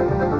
ही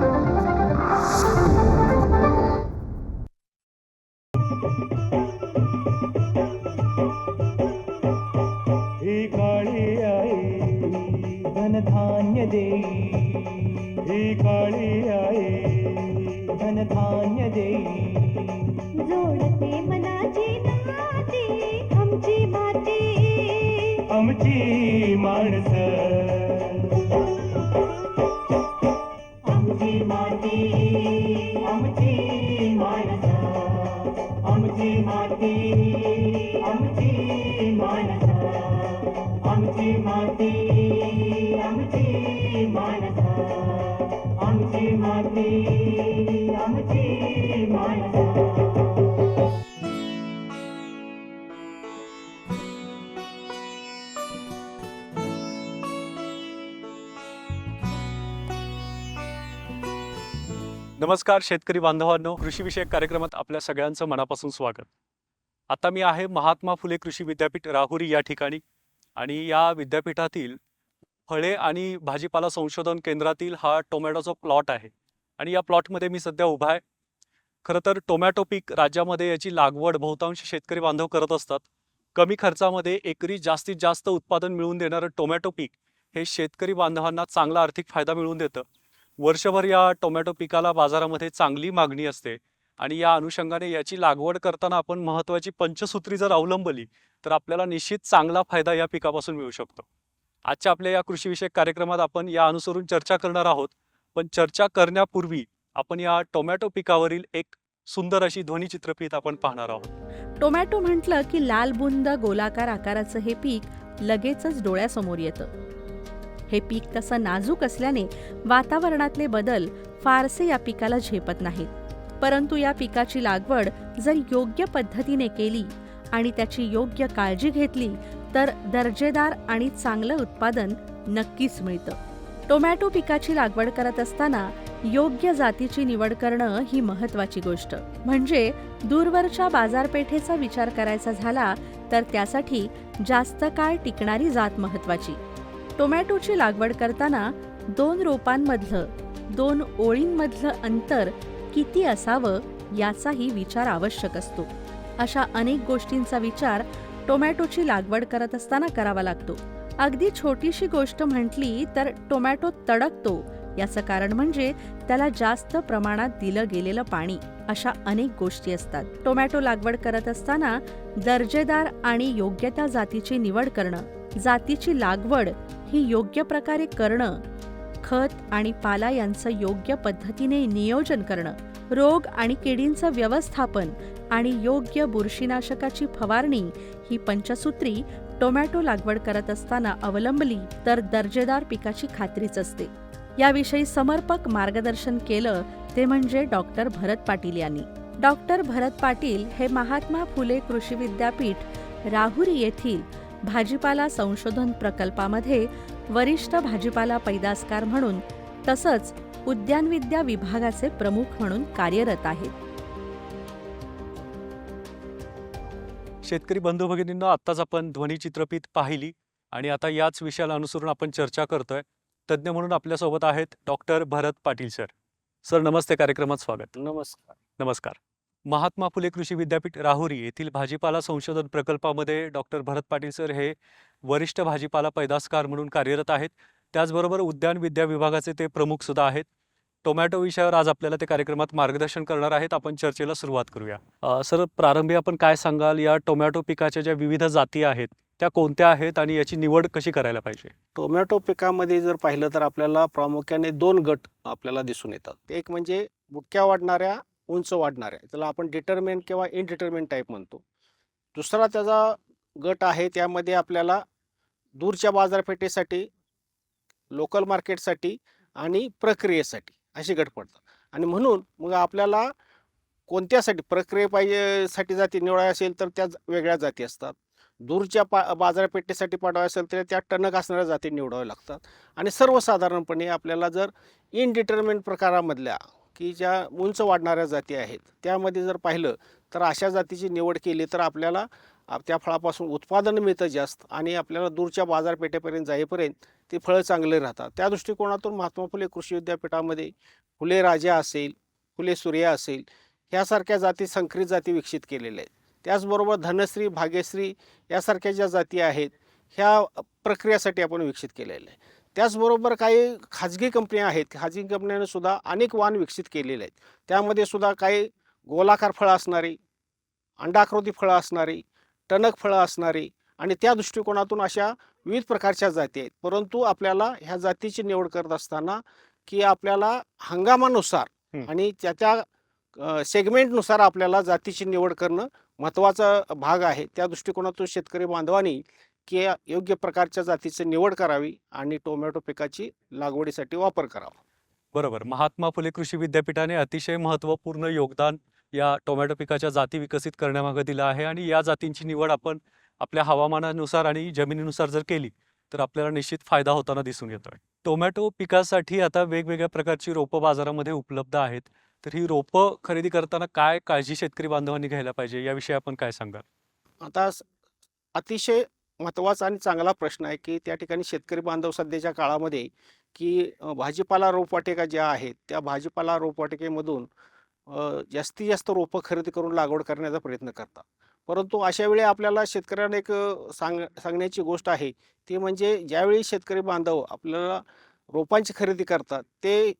नमस्कार शेतकरी बांधवांनो. कृषीविषयक कार्यक्रमात आपल्या सगळ्यांचं मनापासून स्वागत. आता मी आहे महात्मा फुले कृषी विद्यापीठ राहुरी या ठिकाणी आणि या विद्यापीठातील फळे आणि भाजीपाला संशोधन केंद्रातील हा टोमॅटोचा प्लॉट आहे आणि या प्लॉटमध्ये मी सध्या उभा आहे. खरं तर टोमॅटो पीक राज्यामध्ये याची लागवड बहुतांश शेतकरी बांधव करत असतात. कमी खर्चामध्ये एकरी जास्तीत जास्त उत्पादन मिळवून देणारं टोमॅटो पीक हे शेतकरी बांधवांना चांगला आर्थिक फायदा मिळवून देतं. वर्षभर या टोमॅटो पिकाला बाजारामध्ये चांगली मागणी असते आणि या अनुषंगाने याची लागवड करताना आपण महत्त्वाची पंचसूत्री जर अवलंबली तर आपल्याला निश्चित चांगला फायदा या पिकापासून मिळू शकतो. आजच्या आपल्या या कृषीविषयक कार्यक्रमात आपण या अनुसरून चर्चा करणार आहोत. पण चर्चा करण्यापूर्वी आपण या टोमॅटो पिकावरील एक सुंदर अशी ध्वनी ध्वनिचित्रफित आपण पाहणार आहोत. टोमॅटो म्हटलं की लाल बुंद गोलाकार आकाराचं हे पीक लगेचच डोळ्यासमोर येतं. हे पीक तसं नाजूक असल्याने वातावरणातले बदल फारसे या पिकाला झेपत नाहीत. परंतु या पिकाची लागवड जर योग्य पद्धतीने केली आणि त्याची योग्य काळजी घेतली तर दर्जेदार आणि चांगलं उत्पादन नक्कीच मिळतं. टोमॅटो पिकाची लागवड करत असताना योग्य जातीची निवड करणं ही महत्वाची गोष्ट. म्हणजे दूरवरच्या बाजारपेठेचा विचार करायचा झाला तर त्यासाठी जास्त काळ टिकणारी जात महत्वाची टोमॅटोची लागवड करताना दोन रोपांमधलं दोन ओळींमधलं अंतर किती असावं याचाही विचार आवश्यक असतो. अशा अनेक गोष्टींचा विचार टोमॅटोची लागवड करत असताना करावा लागतो. अगदी छोटीशी गोष्ट म्हटली तर टोमॅटो तडकतो याचं कारण म्हणजे त्याला जास्त प्रमाणात दिलं गेलेलं पाणी अशा अनेक गोष्टी असतात. टोमॅटो लागवड करत असताना दर्जेदार आणि योग्य त्या जातीची निवड करणं जातीची लागवड ही योग्य प्रकारे करणं खत आणि पाला यांचं योग्य पद्धतीने नियोजन करणं रोग आणि किडींचं व्यवस्थापन आणि योग्य बुरशीनाशकाची फवारणी ही पंचसूत्री टोमॅटो लागवड करत असताना अवलंबली तर दर्जेदार पिकाची खात्रीच असते. याविषयी समर्पक मार्गदर्शन केलं ते म्हणजे डॉक्टर भरत पाटील यांनी. डॉक्टर भरत पाटील हे महात्मा फुले कृषी विद्यापीठ राहुरी येथील भाजीपाला संशोधन प्रकल्पामध्ये वरिष्ठ भाजीपाला पैदासकार म्हणून तसंच उद्यानविद्या विभागाचे प्रमुख म्हणून कार्यरत आहेत. शेतकरी बंधू भगिनींनो आत्ताच आपण ध्वनिचित्रफित पाहिली आणि आता याच विषयाला अनुसरून आपण चर्चा करतोय. तज्ज्ञ म्हणून आपल्यासोबत आहेत doctor Bharat Patil sir. Sir नमस्ते कार्यक्रमात स्वागत. नमस्कार. नमस्कार. महात्मा फुले कृषी विद्यापीठ राहुरी येथील भाजीपाला संशोधन प्रकल्पामध्ये डॉक्टर भरत पाटील सर हे वरिष्ठ भाजीपाला पैदासकार म्हणून कार्यरत आहेत. त्याचबरोबर उद्यान विद्या विभागाचे ते प्रमुख सुद्धा आहेत. टोमॅटो विषयावर आज आपल्याला ते कार्यक्रमात मार्गदर्शन करणार आहेत. आपण चर्चेला सुरुवात करूया. सर प्रारंभी आपण काय सांगाल? या टोमॅटो पिकाच्या ज्या विविध जाती आहेत त्या कोणत्या आहेत आणि याची निवड कशी करायला पाहिजे? टोमॅटो पिकामध्ये जर पाहिलं तर आपल्याला प्रामुख्याने दोन गट आपल्याला दिसून येतात. एक म्हणजे बुटक्या वाढणाऱ्या उंच वाढणार आहे. त्याला आपण डिटर्मेंट किंवा इनडिटर्मेंट टाईप म्हणतो. दुसरा त्याचा गट आहे त्यामध्ये आपल्याला दूरच्या बाजारपेठेसाठी लोकल मार्केटसाठी आणि प्रक्रियेसाठी असे गट पडतात. आणि म्हणून मग आपल्याला कोणत्यासाठी प्रक्रिये पाहिजे साठी जाती निवडाय असेल तर त्या वेगळ्या जाती असतात. दूरच्या पा बाजारपेठेसाठी पाठवाय असेल तर त्या टणक असणाऱ्या जाती निवडाव्या लागतात. आणि सर्वसाधारणपणे आपल्याला जर इनडिटर्मेंट प्रकारामधल्या की ज्या उंच वाढणाऱ्या जाती आहेत त्यामध्ये जर पाहिलं तर अशा जातीची निवड केली तर आपल्याला त्या फळापासून उत्पादन मिळतं जास्त आणि आपल्याला दूरच्या बाजारपेठेपर्यंत जाईपर्यंत ते फळं चांगले राहतात. त्या दृष्टिकोनातून महात्मा फुले कृषी विद्यापीठामध्ये फुले राजा असेल फुले सूर्या असेल ह्यासारख्या जाती संकरित जाती विकसित केलेल्या आहेत. त्याचबरोबर धनश्री भाग्यश्री यासारख्या ज्या जाती आहेत ह्या प्रक्रियासाठी आपण विकसित केलेल्या आहे त्याचबरोबर काही खाजगी कंपन्या आहेत. खाजगी कंपन्याने सुद्धा अनेक वाण विकसित केलेले आहेत. त्यामध्ये सुद्धा काही गोलाकार फळं असणारी अंडाकृती फळं असणारी टणक फळं असणारी आणि त्या दृष्टिकोनातून अशा विविध प्रकारच्या जाती आहेत. परंतु आपल्याला ह्या जातीची निवड करत असताना की आपल्याला हंगामानुसार. आणि त्या त्या सेगमेंटनुसार आपल्याला जातीची निवड करणं महत्त्वाचा भाग आहे. त्या दृष्टिकोनातून शेतकरी बांधवांनी की योग्य प्रकारच्या जातीची निवड करावी आणि टोमॅटो पिकाची लागवडीसाठी वापर करावा. बरोबर. महात्मा फुले कृषी विद्यापीठाने अतिशय महत्त्वपूर्ण योगदान या टोमॅटो पिकाच्या जाती विकसित करण्यामागे दिलं आहे आणि या जातींची निवड आपण आपल्या हवामानानुसार आणि जमिनीनुसार जर केली तर आपल्याला निश्चित फायदा होताना दिसून येतोय. टोमॅटो पिकासाठी आता वेगवेगळ्या प्रकारची रोपं बाजारामध्ये उपलब्ध आहेत. तर ही रोपं खरेदी करताना काय काळजी शेतकरी बांधवांनी घ्यायला पाहिजे? याविषयी आपण काय सांगाल? आता अतिशय महत्त्वाचा आणि चांगला प्रश्न आहे की त्या ठिकाणी शेतकरी बांधव सध्याच्या काळामध्ये की भाजीपाला रोपवाटिका ज्या आहेत त्या भाजीपाला रोपवाटिकेमधून जास्तीत जास्त रोपं खरेदी करून लागवड करण्याचा प्रयत्न करतात. परंतु अशा वेळी आपल्याला शेतकऱ्यांना एक सांग सांगण्याची गोष्ट आहे ती म्हणजे ज्यावेळी शेतकरी बांधव आपल्याला रोपांची खरेदी करतात ते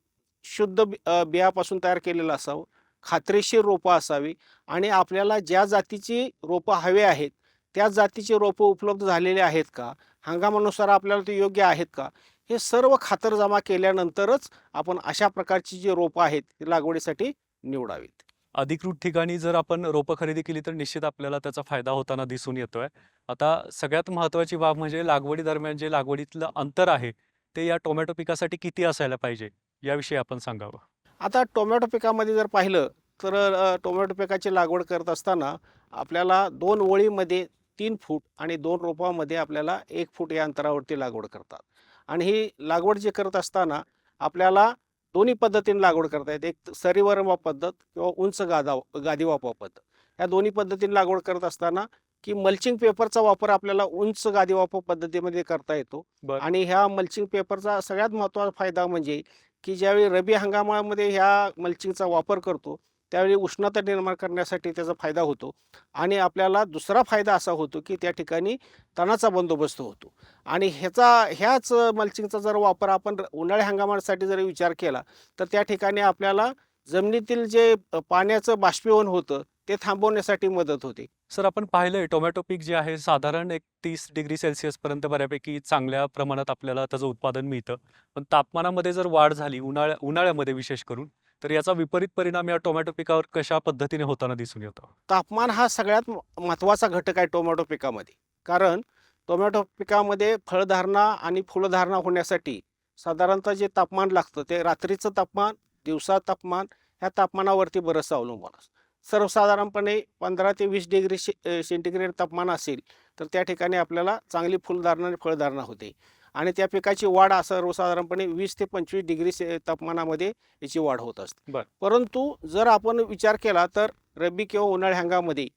शुद्ध बियापासून तयार केलेलं असावं खात्रीशीर रोपं असावी आणि आपल्याला ज्या जातीची रोपं हवे आहेत त्या जातीची रोपं उपलब्ध झालेली आहेत का? हंगामानुसार आपल्याला ते योग्य आहेत का? हे सर्व खातरजमा केल्यानंतरच आपण अशा प्रकारची जी रोपं आहेत ती लागवडीसाठी निवडावीत. अधिकृत ठिकाणी जर आपण रोपं खरेदी केली तर निश्चित आपल्याला त्याचा फायदा होताना दिसून येतोय. आता सगळ्यात महत्त्वाची बाब म्हणजे लागवडी दरम्यान जे लागवडीतलं अंतर आहे ते या टोमॅटो पिकासाठी किती असायला पाहिजे याविषयी आपण सांगावं. आता टोमॅटो पिकामध्ये जर पाहिलं तर टोमॅटो पिकाची लागवड करत असताना आपल्याला दोन ओळीमध्ये तीन फूट आणि दोन रोपामध्ये आपल्याला एक फूट या अंतरावरती लागवड करतात. आणि ही लागवड जी करत असताना आपल्याला दोन्ही पद्धतीने लागवड करता येते. एक सरीवरवा पद्धत किंवा उंच गादा गादी वापा पद्धत. या दोन्ही पद्धतीने लागवड करत असताना की मल्चिंग पेपरचा वापर आपल्याला उंच गादी वापा पद्धतीमध्ये करता येतो. आणि ह्या मल्चिंग पेपरचा सगळ्यात महत्त्वाचा फायदा म्हणजे की ज्यावेळी रब्बी हंगामामध्ये ह्या मल्चिंगचा वापर करतो त्यावेळी उष्णता निर्माण करण्यासाठी त्याचा फायदा होतो. आणि आपल्याला दुसरा फायदा असा होतो की त्या ठिकाणी तणाचा बंदोबस्त होतो. आणि ह्याचा ह्याच मल्चिंगचा जर वापर आपण उन्हाळ्या हंगामासाठी जर विचार केला तर त्या ठिकाणी आपल्याला जमिनीतील जे पाण्याचं बाष्पीभवन होतं ते थांबवण्यासाठी मदत होते. सर आपण पाहिलंय टोमॅटो पीक जे आहे साधारण एक तीस डिग्री सेल्सिअस पर्यंत बऱ्यापैकी चांगल्या प्रमाणात आपल्याला त्याचं उत्पादन मिळतं. पण तापमानामध्ये जर वाढ झाली उन्हाळ्या उन्हाळ्यामध्ये विशेष करून तर याचा विपरीत परिणाम या टोमॅटो पिकावर कशा पद्धतीने होताना दिसून येतो? तापमान हा सगळ्यात महत्त्वाचा घटक आहे टोमॅटो पिकामध्ये. कारण टोमॅटो पिकामध्ये फळधारणा आणि फुलधारणा होण्यासाठी साधारणतः जे तापमान लागतं ते रात्रीचं तापमान दिवसा तापमान ह्या तापमानावरती बरंचसं अवलंबून असतं. सर्वसाधारणपणे पंधरा ते वीस डिग्री शे अ, सेंटीग्रेड तापमान असेल तर त्या ठिकाणी आपल्याला चांगली फुलधारणा आणि फळधारणा होते. आणि त्या पिकाची वाढ असं सर्वसाधारणपणे वीस ते पंचवीस डिग्री से तापमानामध्ये याची वाढ होत असते बरं. परंतु जर आपण विचार केला तर रब्बी किंवा उन्हाळी हंगामध्ये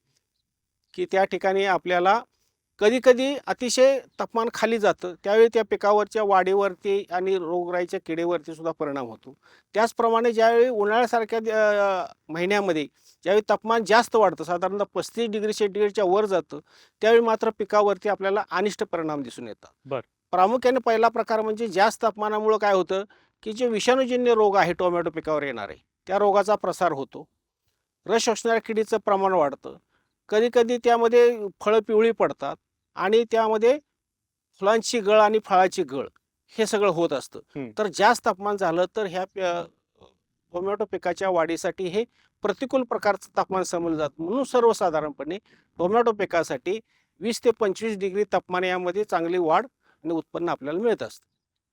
की त्या ठिकाणी आपल्याला कधी कधी अतिशय तापमान खाली जातं त्यावेळी त्या पिकावरच्या वाढीवरती आणि रोगराईच्या किडीवरती सुद्धा परिणाम होतो त्याचप्रमाणे ज्यावेळी उन्हाळ्यासारख्या महिन्यामध्ये ज्यावेळी तापमान जास्त वाढतं साधारणतः पस्तीस डिग्री सेंटीग्रेडच्या वर जातं त्यावेळी मात्र पिकावरती आपल्याला अनिष्ट परिणाम दिसून येतात बरं. प्रामुख्याने पहिला प्रकार म्हणजे जास्त तापमानामुळं काय होतं की जे विषाणूजन्य रोग आहे टोमॅटो पिकावर येणारे त्या रोगाचा प्रसार होतो. रस शोषणाऱ्या किडीचं प्रमाण वाढतं. कधी कधी त्यामध्ये फळं पिवळी पडतात आणि त्यामध्ये फुलांची गळ आणि फळाची गळ हे सगळं होत असतं. तर जास्त तापमान झालं तर ह्या टोमॅटो पिकाच्या वाढीसाठी हे प्रतिकूल प्रकारचं तापमान समजलं जातं. म्हणून सर्वसाधारणपणे टोमॅटो पिकासाठी वीस ते पंचवीस डिग्री तापमान यामध्ये चांगली वाढ आणि उत्पन्न आपल्याला मिळत असतं.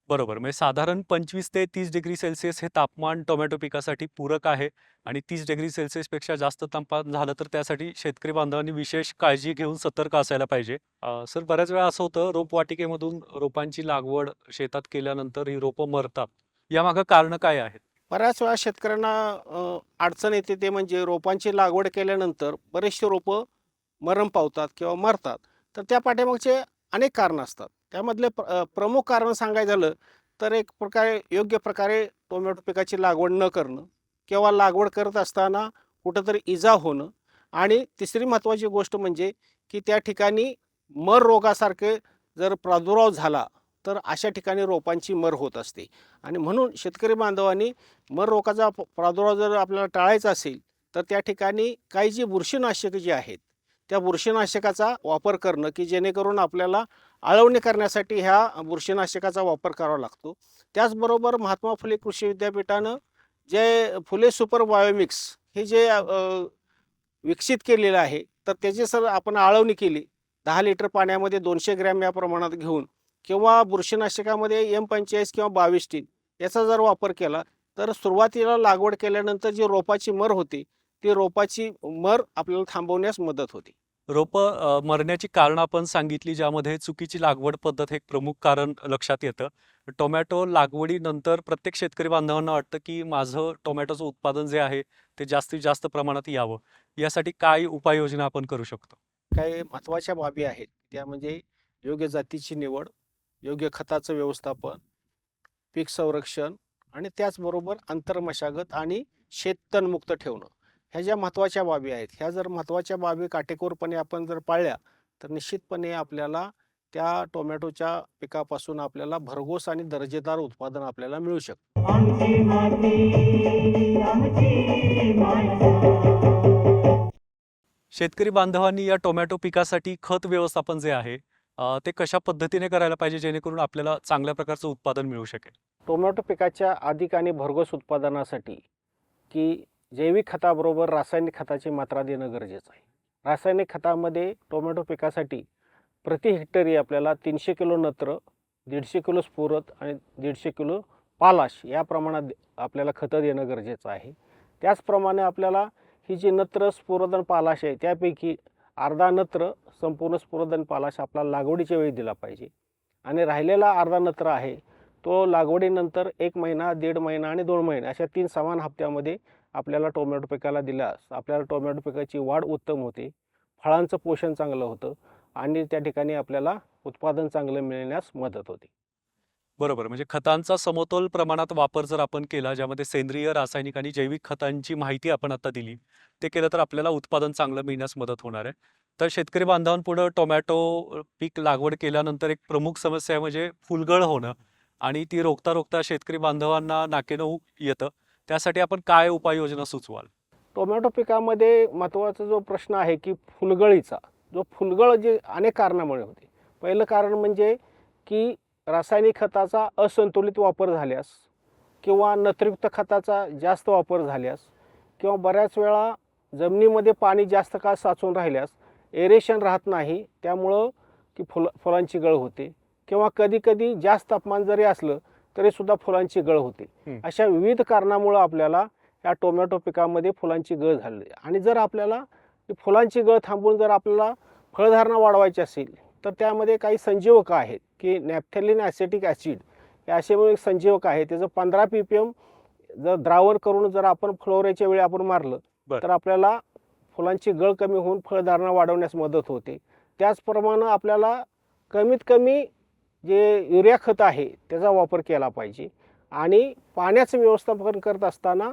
बरोबर. म्हणजे साधारण पंचवीस ते तीस डिग्री सेल्सिअस हे तापमान टोमॅटो पिकासाठी पूरक आहे आणि तीस डिग्री सेल्सिअसपेक्षा जास्त तापमान झालं तर त्यासाठी शेतकरी बांधवांनी विशेष काळजी घेऊन सतर्क असायला पाहिजे. सर बऱ्याच वेळा असं होतं रोपवाटिकेमधून रोपांची लागवड शेतात केल्यानंतर ही रोपं मरतात. यामागं कारणं काय आहेत? बऱ्याच वेळा शेतकऱ्यांना अडचण येते ते म्हणजे रोपांची लागवड केल्यानंतर बरेचसे रोपं मरण पावतात किंवा मरतात. तर त्या पाठीमागचे अनेक कारणं असतात. त्यामधले प्र प्रमुख कारण सांगायचं झालं तर एक प्रकारे योग्य प्रकारे टोमॅटो पिकाची लागवड न करणं किंवा लागवड करत असताना कुठंतरी इजा होणं आणि तिसरी महत्त्वाची गोष्ट म्हणजे की त्या ठिकाणी मर रोगासारखे जर प्रादुर्भाव झाला तर अशा ठिकाणी रोपांची मर होत असते. आणि म्हणून शेतकरी बांधवांनी मर रोगाचा प्रादुर्भाव जर आपल्याला टाळायचा असेल तर त्या ठिकाणी काही जी बुरशीनाशकं जी आहेत त्या बुरशीनाशकाचा वापर करणं की जेणेकरून आपल्याला आळवणी करण्यासाठी ह्या बुरशीनाशकाचा वापर करावा लागतो. त्याचबरोबर महात्मा फुले कृषी विद्यापीठानं जे फुले सुपर बायोमिक्स हे जे विकसित केलेलं आहे तर त्याची सर आपण आळवणी केली. दहा लिटर पाण्यामध्ये दोनशे ग्रॅम या प्रमाणात घेऊन किंवा बुरशीनाशकामध्ये एम पंचेचाळीस किंवा बावीस टीन याचा जर वापर केला तर सुरुवातीला लागवड केल्यानंतर जी रोपाची मर होती ती रोपाची मर आपल्याला थांबवण्यास मदत होते. रोपं मरण्याची कारणं आपण सांगितली ज्यामध्ये चुकीची लागवड पद्धत हे एक प्रमुख कारण लक्षात येतं. टोमॅटो लागवडीनंतर प्रत्येक शेतकरी बांधवांना वाटतं की माझं टोमॅटोचं उत्पादन जे आहे ते जास्तीत जास्त प्रमाणात यावं. यासाठी काय उपाययोजना आपण करू शकतो? काही महत्त्वाच्या बाबी आहेत. त्या म्हणजे योग्य जातीची निवड योग्य खताचं व्यवस्थापन पीक संरक्षण आणि त्याचबरोबर आंतरमशागत आणि शेततणमुक्त ठेवणं. ह्या ज्या महत्त्वाच्या बाबी आहेत ह्या जर महत्त्वाच्या बाबी काटेकोरपणे आपण जर पाळल्या तर निश्चितपणे आपल्याला त्या टोमॅटोच्या पिकापासून आपल्याला भरघोस आणि दर्जेदार उत्पादन आपल्याला मिळू शकतं. आमची माती आमची माणसं. शेतकरी बांधवांनी या टोमॅटो पिकासाठी खत व्यवस्थापन जे आहे ते कशा पद्धतीने करायला पाहिजे जेणेकरून आपल्याला चांगल्या प्रकारचं उत्पादन मिळू शकेल? टोमॅटो पिकाच्या अधिक आणि भरघोस उत्पादनासाठी की जैविक खताबरोबर रासायनिक खताची मात्रा देणं गरजेचं आहे. रासायनिक खतामध्ये टोमॅटो पिकासाठी प्रति हेक्टरी आपल्याला तीनशे किलो नत्र दीडशे किलो स्फुरत आणि दीडशे किलो पालाश या प्रमाणात आपल्याला खतं देणं गरजेचं आहे. त्याचप्रमाणे आपल्याला ही जी नत्र स्फुरदन आणि पालाश आहे त्यापैकी अर्धा नत्र संपूर्ण स्फुरदन आणि पालाश आपल्याला लागवडीच्या वेळी दिला पाहिजे. आणि राहिलेला अर्धा नत्र आहे तो लागवडीनंतर एक महिना दीड महिना आणि दोन महिने अशा तीन समान हप्त्यामध्ये आपल्याला टोमॅटो पिकाला दिल्यास आपल्याला टोमॅटो पिकाची वाढ उत्तम होते. फळांचं पोषण चांगलं होतं आणि त्या ठिकाणी आपल्याला उत्पादन चांगलं मिळण्यास मदत होते. बरोबर. म्हणजे खतांचा समतोल प्रमाणात वापर जर आपण केला ज्यामध्ये सेंद्रिय रासायनिक आणि जैविक खतांची माहिती आपण आता दिली ते केलं तर आपल्याला उत्पादन चांगलं मिळण्यास मदत होणार आहे. तर शेतकरी बांधवांपुढं टोमॅटो पीक लागवड केल्यानंतर एक प्रमुख समस्या आहे म्हणजे फुलगळ होणं. आणि ती रोखता रोखता शेतकरी बांधवांना नाकेनऊ येतं. त्यासाठी आपण काय उपाययोजना सुचवाल? टोमॅटो पिकामध्ये महत्त्वाचा जो प्रश्न आहे की फुलगळीचा जो फुलगळ जे अनेक कारणामुळे होते. पहिलं कारण म्हणजे की रासायनिक खताचा असंतुलित वापर झाल्यास किंवा नत्रयुक्त खताचा जास्त वापर झाल्यास किंवा बऱ्याच वेळा जमिनीमध्ये पाणी जास्त काळ साचून राहिल्यास एरेशन राहत नाही त्यामुळं की फुल फुलांची गळ होते. किंवा कधी कधी जास्त तापमान जरी असलं तरीसुद्धा फुलांची गळ होते. अशा विविध कारणामुळं आपल्याला या टोमॅटो पिकामध्ये फुलांची गळ झाली आणि जर आपल्याला फुलांची गळ थांबवून जर आपल्याला फळधारणा वाढवायची असेल तर त्यामध्ये काही संजीवक आहेत की नॅफ्थॅलिन ॲसिटिक ॲसिड. हे असे एक संजीवक आहे. त्याचं पंधरा पी पी एम जर द्रावण करून जर आपण फ्लोरेच्या वेळी आपण मारलं. तर आपल्याला फुलांची गळ कमी होऊन फळधारणा वाढवण्यास मदत होते. त्याचप्रमाणे आपल्याला कमीत कमी जे युरिया खत आहे त्याचा वापर केला पाहिजे आणि पाण्याचं व्यवस्थापन करत असताना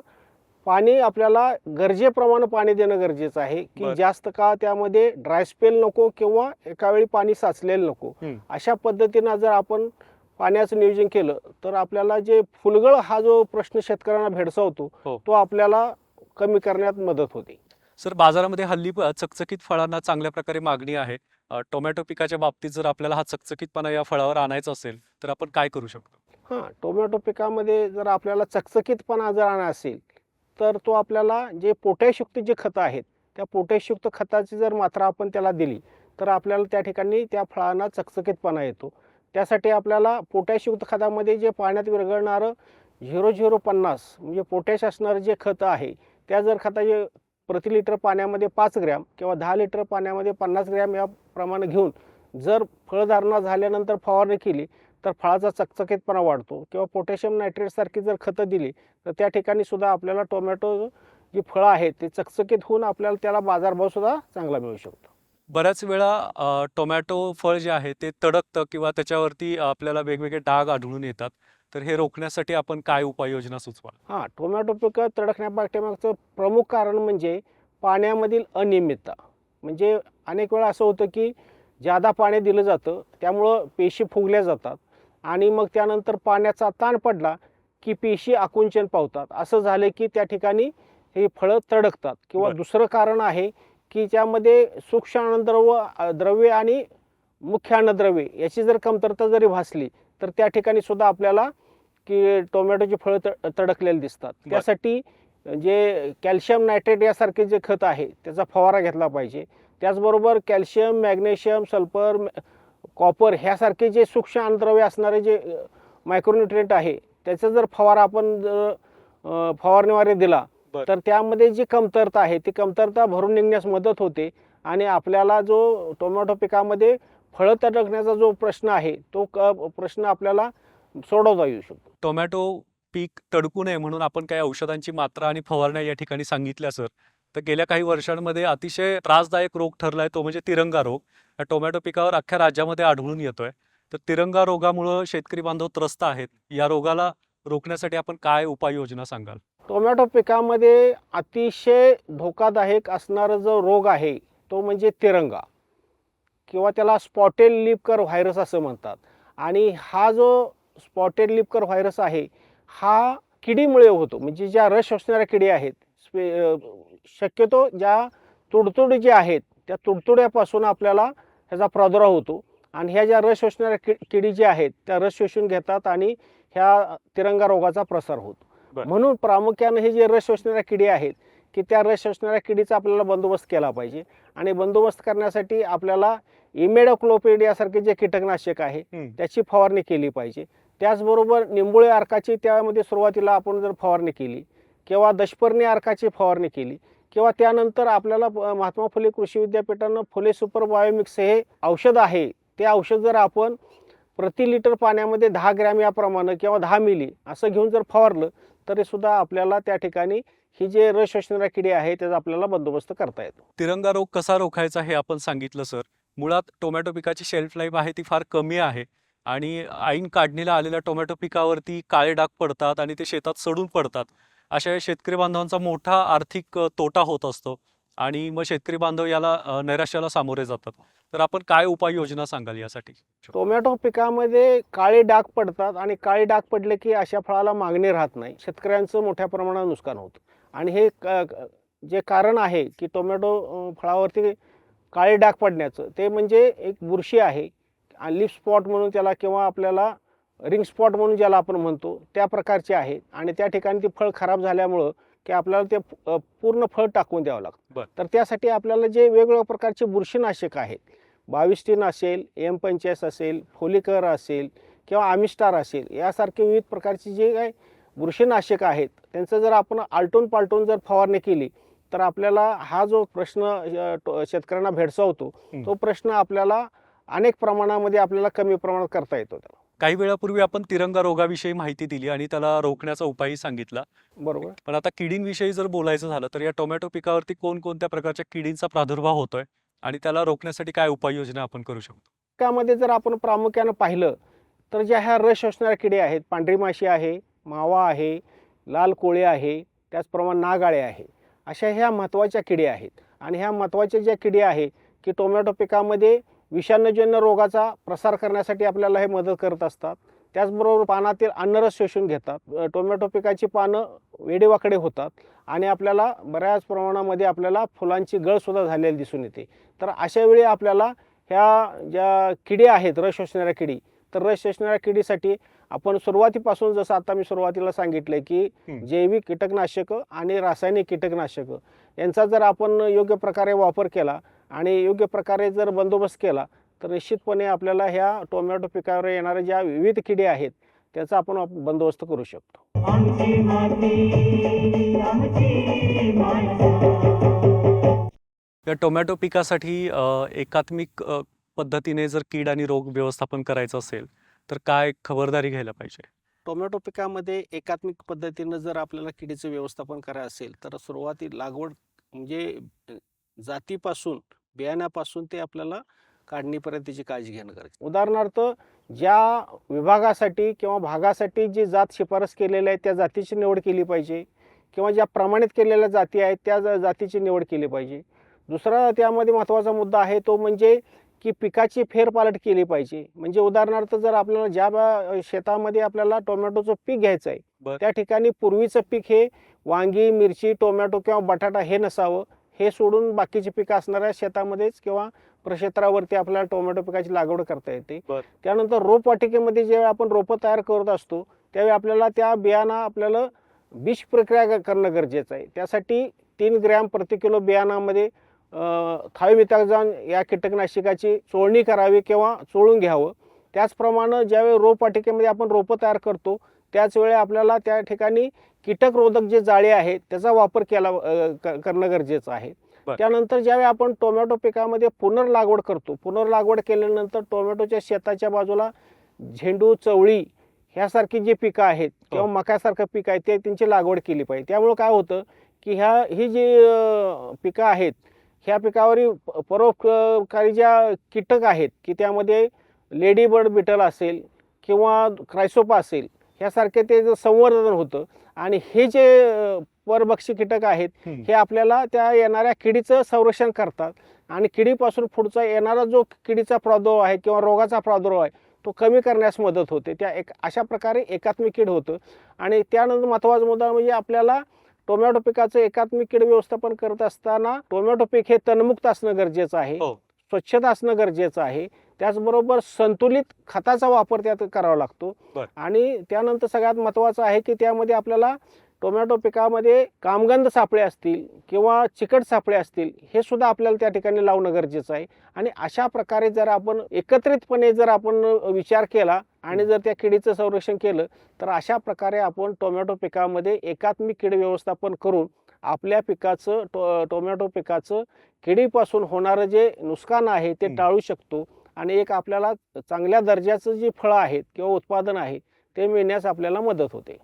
पाणी आपल्याला गरजेप्रमाणे पाणी देणं गरजेचं आहे की. जास्त काळ त्यामध्ये ड्राय स्पेल नको किंवा एका वेळी पाणी साचलेलं नको. अशा पद्धतीनं जर आपण पाण्याचं नियोजन केलं तर आपल्याला जे फुलगळ हा जो प्रश्न शेतकऱ्यांना भेडसावतो हो. तो आपल्याला कमी करण्यात मदत होते सर बाजारामध्ये हल्ली चकचकीत फळांना चांगल्या प्रकारे मागणी आहे टोमॅटो पिकाच्या बाबतीत जर आपल्याला हा चकचकीतपणा या फळावर आणायचा असेल तर आपण काय करू शकतो? हां टोमॅटो पिकामध्ये जर आपल्याला चकचकीतपणा जर आणा असेल तर तो आपल्याला जे पोटॅशयुक्त जे खतं आहेत त्या पोटॅशयुक्त खताची जर मात्रा आपण त्याला दिली तर आपल्याला त्या ठिकाणी त्या फळांना चकचकीतपणा येतो. त्यासाठी आपल्याला पोटॅशयुक्त खतामध्ये जे पाण्यात विरघळणारं झिरो झिरो पन्नास म्हणजे पोटॅश असणारं जे खतं आहे त्या जर खताचे प्रति लिटर पाण्यामध्ये पाच ग्रॅम किंवा दहा लिटर पाण्यामध्ये पन्नास ग्रॅम या प्रमाण घेऊन जर फळधारणा झाल्यानंतर फवारणी केली तर फळाचा चकचकीतपणा वाढतो किंवा पोटॅशियम नायट्रेटसारखी जर खतं दिली तर त्या ठिकाणी सुद्धा आपल्याला टोमॅटो जी फळं आहेत ते चकचकीत होऊन आपल्याला त्याला बाजारभावसुद्धा चांगला मिळू शकतो. बऱ्याच वेळा टोमॅटो फळ जे आहे ते तडकतं किंवा त्याच्यावरती आपल्याला वेगवेगळे डाग आढळून येतात. तर हे रोखण्यासाठी आपण काय उपाययोजना सुचवा? हां टोमॅटो पिकं तडकण्यापाठीमागचं प्रमुख कारण म्हणजे पाण्यामधील अनियमितता. म्हणजे अनेक वेळा असं होतं की जादा पाणी दिलं जातं त्यामुळं पेशी फुगल्या जातात आणि मग त्यानंतर पाण्याचा ताण पडला की पेशी आकुंचन पावतात. असं झालं की त्या ठिकाणी हे फळं तडकतात. किंवा. दुसरं कारण आहे की त्यामध्ये सूक्ष्म अन्नद्रव्य द्रव्ये आणि मुख्य अन्नद्रव्ये याची जर कमतरता जरी भासली तर त्या ठिकाणी सुद्धा आपल्याला की टोमॅटोची फळं त तडकलेली दिसतात. त्यासाठी जे कॅल्शियम नायट्रेट यासारखे जे खत आहे त्याचा फवारा घेतला पाहिजे त्याचबरोबर कॅल्शियम मॅग्नेशियम सल्फर कॉपर ह्यासारखे जे सूक्ष्म अन्नद्रव्य असणारे जे मायक्रोन्युट्रिएंट आहे त्याचा जर फवारा आपण जर अ, फवारणीद्वारे दिला. तर त्यामध्ये जी कमतरता आहे ती कमतरता भरून निघण्यास मदत होते आणि आपल्याला जो टोमॅटो पिकामध्ये फळं तडकण्याचा जो प्रश्न आहे तो क प्रश्न आपल्याला सोडवता येऊ शकतो. टोमॅटो पीक तडकू नये म्हणून आपण काही औषधांची मात्रा आणि फवारण्या या ठिकाणी सांगितल्या सर. तर गेल्या काही वर्षांमध्ये अतिशय त्रासदायक रोग ठरलाय तो म्हणजे तिरंगा रोग. या टोमॅटो पिकावर अख्ख्या राज्यामध्ये आढळून येतोय. तर तिरंगा रोगामुळं शेतकरी बांधव त्रस्त आहेत. या रोगाला रोखण्यासाठी आपण काय उपाययोजना सांगाल? टोमॅटो पिकामध्ये अतिशय धोकादायक असणारा जो रोग आहे तो म्हणजे तिरंगा. किंवा त्याला स्पॉटेड लिपकर व्हायरस असं म्हणतात. आणि हा जो स्पॉटेड लिपकर व्हायरस आहे हा किडीमुळे होतो. म्हणजे ज्या रस शोषणाऱ्या किडी आहेत स्पे शक्यतो ज्या तुडतुडी ज्या आहेत त्या तुडतुड्यापासून आपल्याला ह्याचा प्रादुर्भाव होतो. आणि ह्या ज्या रस शोषणाऱ्या कि किडी ज्या आहेत त्या रस शोषून घेतात आणि ह्या तिरंगा रोगाचा प्रसार होतो. म्हणून प्रामुख्याने हे जे रस शोषणाऱ्या किडी आहेत की त्या रस शोषणाऱ्या किडीचा आपल्याला बंदोबस्त केला पाहिजे. आणि बंदोबस्त करण्यासाठी आपल्याला इमेडोक्लोपिड यासारखे जे कीटकनाशक आहे. त्याची फवारणी केली पाहिजे. त्याचबरोबर निंबोळी अर्काची त्यामध्ये सुरुवातीला आपण जर फवारणी केली किंवा दशपर्णी अर्काची फवारणी केली किंवा त्यानंतर आपल्याला महात्मा फुले कृषी विद्यापीठानं फुले सुपर बायोमिक्स हे औषध आहे ते औषध जर आपण प्रति लिटर पाण्यामध्ये दहा ग्रॅम याप्रमाणे किंवा दहा मिली असं घेऊन जर फवारलं तरी सुद्धा आपल्याला त्या ठिकाणी ही जे रस शोषणाऱ्या किडी आहे त्याचा आपल्याला बंदोबस्त करता येतो. तिरंगा रोग कसा रोखायचा हे आपण सांगितलं सर. मुळात टोमॅटो पिकाची शेल्फ लाईफ आहे ती फार कमी आहे आणि ऐन काढणीला आलेल्या टोमॅटो पिकावरती काळे डाग पडतात आणि ते शेतात सडून पडतात. अशा शेतकरी बांधवांचा मोठा आर्थिक तोटा होत असतो आणि मग शेतकरी बांधव याला नैराश्याला सामोरे जातात. तर आपण काय उपाययोजना सांगाल यासाठी? टोमॅटो पिकामध्ये काळे डाग पडतात आणि काळे डाग पडले की अशा फळाला मागणी राहत नाही. शेतकऱ्यांचं मोठ्या प्रमाणात नुकसान होतं. आणि हे क- जे कारण आहे की टोमॅटो फळावरती काळे डाग पडण्याचं. ते म्हणजे एक बुरशी आहे. लिप स्पॉट म्हणून त्याला किंवा आपल्याला रिंग स्पॉट म्हणून ज्याला आपण म्हणतो त्या प्रकारचे आहे. आणि त्या ठिकाणी ती फळ खराब झाल्यामुळं की आपल्याला ते पूर्ण फळ टाकून द्यावं लागतं. बरं. तर त्यासाठी आपल्याला जे वेगवेगळ्या प्रकारचे बुरशीनाशक आहेत बाविस्टीन असेल एम पंचेस असेल फोलिकर असेल किंवा आमिस्टार असेल यासारखे विविध प्रकारची जे काय बुरशीनाशक आहेत त्यांचं जर आपण आलटून पालटून जर फवारणी केली तर आपल्याला हा जो प्रश्न शेतकऱ्यांना भेडसावतो. तो प्रश्न आपल्याला अनेक प्रमाणामध्ये आपल्याला कमी प्रमाणात करता येतो त्याला. काही वेळापूर्वी आपण तिरंगा रोगाविषयी माहिती दिली आणि त्याला रोखण्याचा उपायही सांगितला. बरोबर. पण आता किडींविषयी जर बोलायचं झालं तर या टोमॅटो पिकावरती कोणकोणत्या प्रकारच्या किडींचा प्रादुर्भाव होतोय आणि त्याला रोखण्यासाठी काय उपाययोजना आपण करू शकतो? त्यामध्ये जर आपण प्रामुख्यानं पाहिलं तर ज्या ह्या रस शोषणाऱ्या किडे आहेत पांढरी माशी आहे मावा आहे लाल कोळी आहे त्याचप्रमाणे नागाळे आहे. अशा ह्या महत्त्वाच्या किडे आहेत. आणि ह्या महत्त्वाच्या ज्या किडे आहे की टोमॅटो पिकामध्ये विषाणूजन्य रोगाचा प्रसार करण्यासाठी आपल्याला हे मदत करत असतात. त्याचबरोबर पानातील अन्नरस शोषून घेतात. टोमॅटो पिकाची पानं वेडेवाकडे होतात आणि आपल्याला बऱ्याच प्रमाणामध्ये आपल्याला फुलांची गळसुद्धा झालेली दिसून येते. तर अशा वेळी आपल्याला ह्या ज्या किडी आहेत रस शोषणाऱ्या किडी तर रस शोषणाऱ्या किडीसाठी आपण सुरुवातीपासून जसं आता मी सुरुवातीला सांगितलं की. जैविक कीटकनाशकं आणि रासायनिक कीटकनाशकं यांचा जर आपण योग्य प्रकारे वापर केला आणि योग्य प्रकारे जर बंदोबस्त केला तर निश्चितपणे आपल्याला ह्या टोमॅटो पिकावर येणाऱ्या ज्या विविध किडे आहेत त्याचा आपण आप- बंदोबस्त करू शकतो आमची माती आमची माणसं या टोमॅटो पिकासाठी एकात्मिक पद्धतीने जर कीड आणि रोग व्यवस्थापन करायचं असेल तर काय खबरदारी घ्यायला पाहिजे? टोमॅटो पिकामध्ये एकात्मिक पद्धतीनं जर आपल्याला किडीचं व्यवस्थापन करायचं असेल तर सुरुवाती लागवड म्हणजे जातीपासून बियाण्यापासून ते आपल्याला काढणीपर्यंत त्याची काळजी घेणं गरजेचं उदाहरणार्थ ज्या विभागासाठी किंवा भागासाठी जी जात शिफारस केलेली आहे त्या जातीची निवड केली पाहिजे किंवा ज्या प्रमाणित केलेल्या जाती आहेत त्या जा- जातीची निवड केली पाहिजे. दुसरा त्यामध्ये महत्त्वाचा मुद्दा आहे तो म्हणजे की पिकाची फेरपालट केली पाहिजे म्हणजे उदाहरणार्थ जर आपल्याला ज्या शेतामध्ये आपल्याला टोमॅटोचं पीक घ्यायचं आहे. त्या ठिकाणी पूर्वीचं पीक हे वांगी मिरची टोमॅटो किंवा बटाटा हे नसावं हे सोडून बाकीची पिकं असणाऱ्या शेतामध्येच किंवा प्रक्षेत्रावरती आपल्याला टोमॅटो पिकाची लागवड करता येते. त्यानंतर रोपवाटिकेमध्ये जेव्हा आपण रोपं तयार करत असतो त्यावेळी आपल्याला त्या बियाणं आपल्याला बीज प्रक्रिया करणं गरजेचं आहे त्यासाठी तीन ग्रॅम प्रति किलो बियाणामध्ये थायमिथॅक्झॉन या कीटकनाशकाची चोळणी करावी किंवा चोळून घ्यावं. त्याचप्रमाणे ज्यावेळी रोपवाटिकेमध्ये आपण रोपं तयार करतो त्याच वेळी आपल्याला त्या ठिकाणी कीटकरोधक जे जाळे आहेत त्याचा वापर केला करणं गरजेचं आहे. त्यानंतर ज्यावेळी आपण टोमॅटो पिकामध्ये पुनर्लागवड करतो पुनर्लागवड केल्यानंतर टोमॅटोच्या शेताच्या बाजूला झेंडू चवळी ह्यासारखी जी पिकं आहेत किंवा मक्यासारखं पीक आहे ते त्यांची लागवड केली पाहिजे. त्यामुळं काय होतं की ह्या ही जी पिकं आहेत ह्या पिकावरील परोपकारी ज्या कीटक आहेत की त्यामध्ये लेडी बर्ड बिटल असेल किंवा क्रायसोपा असेल ह्यासारखे ते जे संवर्धन होतं आणि हे जे परभक्षी कीटक आहेत. हे आपल्याला त्या येणाऱ्या किडीचं संरक्षण करतात. आणि किडीपासून पुढचा येणारा जो किडीचा प्रादुर्भाव आहे किंवा रोगाचा प्रादुर्भाव आहे तो कमी करण्यास मदत होते. त्या एक अशा प्रकारे एकात्मिक कीड होतं. आणि त्यानंतर महत्त्वाचा मुद्दा म्हणजे आपल्याला टोमॅटो पिकाचं एकात्मिक कीड व्यवस्थापन करत असताना टोमॅटो पीक हे तणमुक्त असणं गरजेचं आहे हो. स्वच्छता असणं गरजेचं आहे त्याचबरोबर संतुलित खताचा वापर त्यात करावा लागतो. आणि त्यानंतर सगळ्यात महत्त्वाचं आहे की त्यामध्ये आपल्याला टोमॅटो पिकामध्ये कामगंध सापळे असतील किंवा चिकट सापळे असतील हे सुद्धा आपल्याला त्या ठिकाणी लावणं गरजेचं आहे. आणि अशा प्रकारे जर आपण एकत्रितपणे जर आपण विचार केला आणि जर त्या किडीचं संरक्षण केलं तर अशा प्रकारे आपण टोमॅटो पिकामध्ये एकात्मिक कीड व्यवस्थापन करून आपल्या पिकाचं टो टोमॅटो पिकाचं किडीपासून होणारं जे नुकसान आहे ते. टाळू शकतो. आणि एक आपल्याला चांगल्या दर्जाचं जी फळं आहेत किंवा उत्पादन आहे ते मिळण्यास आपल्याला मदत होते.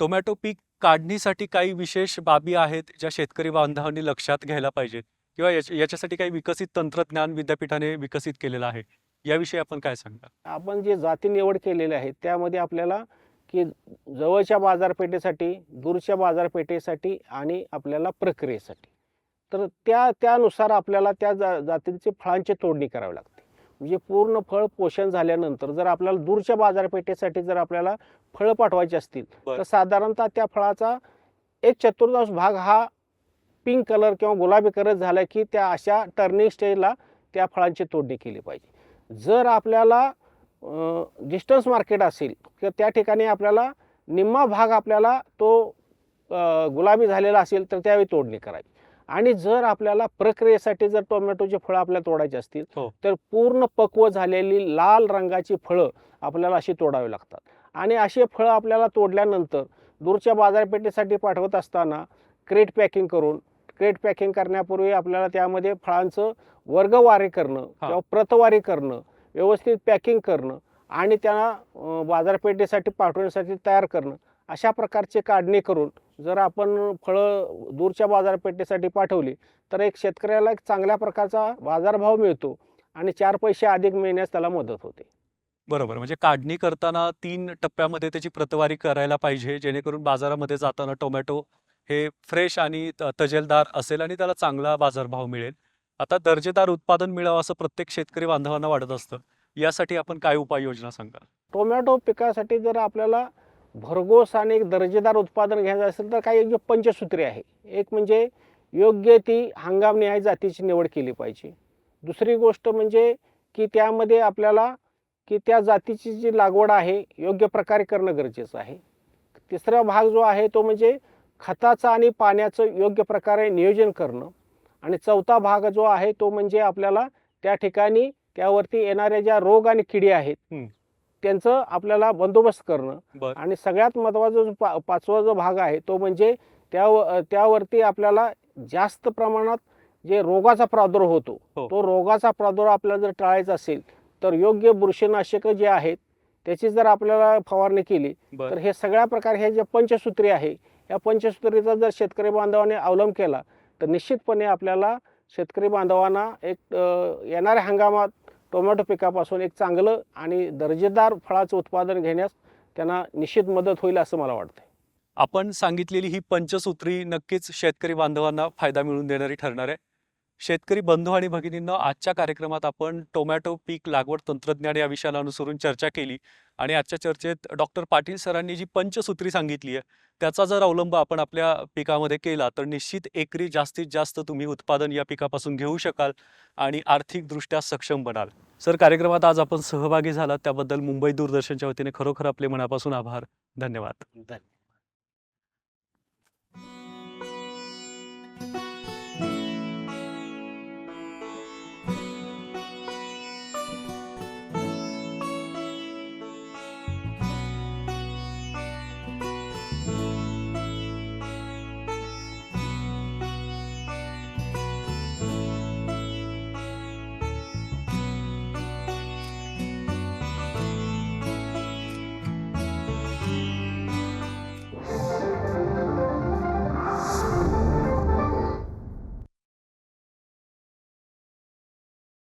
टोमॅटो पीक काढणीसाठी काही विशेष बाबी आहेत ज्या शेतकरी बांधवांनी लक्षात घ्यायला पाहिजेत किंवा याच्या- याच्यासाठी काही विकसित तंत्रज्ञान विद्यापीठाने विकसित केलेलं आहे. याविषयी आपण काय सांगता आपण जे जाती निवड केलेले आहे त्यामध्ये आपल्याला की जवळच्या बाजारपेठेसाठी दूरच्या बाजारपेठेसाठी आणि आपल्याला प्रक्रियेसाठी. तर त्या त्यानुसार आपल्याला त्या जा जातींची फळांची तोडणी करावी लागते. म्हणजे पूर्ण फळ पोषण झाल्यानंतर जर आपल्याला दूरच्या बाजारपेठेसाठी जर आपल्याला फळं पाठवायची असतील. तर साधारणतः त्या फळाचा एक चतुर्थांश भाग हा पिंक कलर किंवा गुलाबी कलर झाला की त्या अशा टर्निंग स्टेजला त्या फळांची तोडणी केली पाहिजे जर आपल्याला डिस्टन्स मार्केट असेल तर त्या ठिकाणी आपल्याला निम्मा भाग आपल्याला तो गुलाबी झालेला असेल तर त्यावेळी तोडणी करावी आणि जर आपल्याला प्रक्रियेसाठी जर टोमॅटोची फळं आपल्याला तोडायची असतील हो. तर पूर्ण पक्व झालेली लाल रंगाची फळं आपल्याला अशी तोडावी लागतात आणि अशी फळं आपल्याला तोडल्यानंतर दूरच्या बाजारपेठेसाठी पाठवत असताना क्रेट पॅकिंग करून क्रेट पॅकिंग करण्यापूर्वी आपल्याला त्यामध्ये फळांचं वर्गवारी करणं किंवा प्रतवारी करणं व्यवस्थित पॅकिंग करणं आणि त्यांना अ, बाजारपेठेसाठी पाठवण्यासाठी तयार करणं अशा प्रकारची काढणी करून जर आपण फळं दूरच्या बाजारपेठेसाठी पाठवली तर एक शेतकऱ्याला एक चांगल्या प्रकारचा बाजारभाव मिळतो आणि चार पैसे अधिक मिळण्यास त्याला मदत होते. बरोबर. म्हणजे काढणी करताना तीन टप्प्यामध्ये त्याची प्रतवारी करायला पाहिजे जेणेकरून बाजारामध्ये जाताना टोमॅटो हे फ्रेश आणि तजेलदार असेल आणि त्याला चांगला बाजारभाव मिळेल. आता दर्जेदार उत्पादन मिळावं असं प्रत्येक शेतकरी बांधवांना वाटत असतं. यासाठी आपण काय उपाययोजना सांगाल? टोमॅटो पिकासाठी जर आपल्याला भरघोस आणि एक दर्जेदार उत्पादन घ्यायचं असेल तर काही योग्य पंचसूत्रे आहे. एक म्हणजे योग्य ती हंगामनिहाय जातीची निवड केली पाहिजे. दुसरी गोष्ट म्हणजे की त्यामध्ये आपल्याला की त्या जातीची जी लागवड आहे योग्य प्रकारे करणं गरजेचं आहे. तिसरा भाग जो आहे तो म्हणजे खताचं आणि पाण्याचं योग्य प्रकारे नियोजन करणं. आणि चौथा भाग जो आहे तो म्हणजे आपल्याला त्या ठिकाणी त्यावरती येणाऱ्या ज्या रोग आणि किडी आहेत त्यांचं आपल्याला बंदोबस्त करणं. आणि सगळ्यात महत्त्वाचा जो पा पाचवा जो भाग आहे तो म्हणजे त्या त्यावरती आपल्याला जास्त प्रमाणात जे रोगाचा प्रादुर्भाव होतो हो. तो रोगाचा प्रादुर्भाव आपल्याला जर टाळायचा असेल तर योग्य बुरशीनाशकं जे आहेत त्याची जर आपल्याला फवारणी केली तर हे सगळ्या प्रकारे हे जे पंचसूत्री आहे या पंचसूत्रीचा जर शेतकरी बांधवाने अवलंब केला तर निश्चितपणे आपल्याला शेतकरी बांधवांना एक येणाऱ्या हंगामात टोमॅटो पिकापासून एक चांगलं आणि दर्जेदार फळाचं उत्पादन घेण्यास त्यांना निश्चित मदत होईल असं मला वाटतं आपण सांगितलेली ही पंचसूत्री नक्कीच शेतकरी बांधवांना फायदा मिळवून देणारी ठरणार आहे. शेतकरी बंधू आणि भगिनींना आजच्या कार्यक्रमात आपण टोमॅटो पीक लागवड तंत्रज्ञान या विषयाला अनुसरून चर्चा केली आणि आजच्या चर्चेत डॉक्टर पाटील सरांनी जी पंचसूत्री सांगितली आहे त्याचा जर अवलंब आपण आपल्या पिकामध्ये केला तर निश्चित एकरी जास्तीत जास्त तुम्ही उत्पादन या पिकापासून घेऊ शकाल आणि आर्थिकदृष्ट्या सक्षम बनाल. सर कार्यक्रमात आज आपण सहभागी झालात त्याबद्दल मुंबई दूरदर्शनच्या वतीने खरोखर आपले मनापासून आभार. धन्यवाद. धन्यवाद.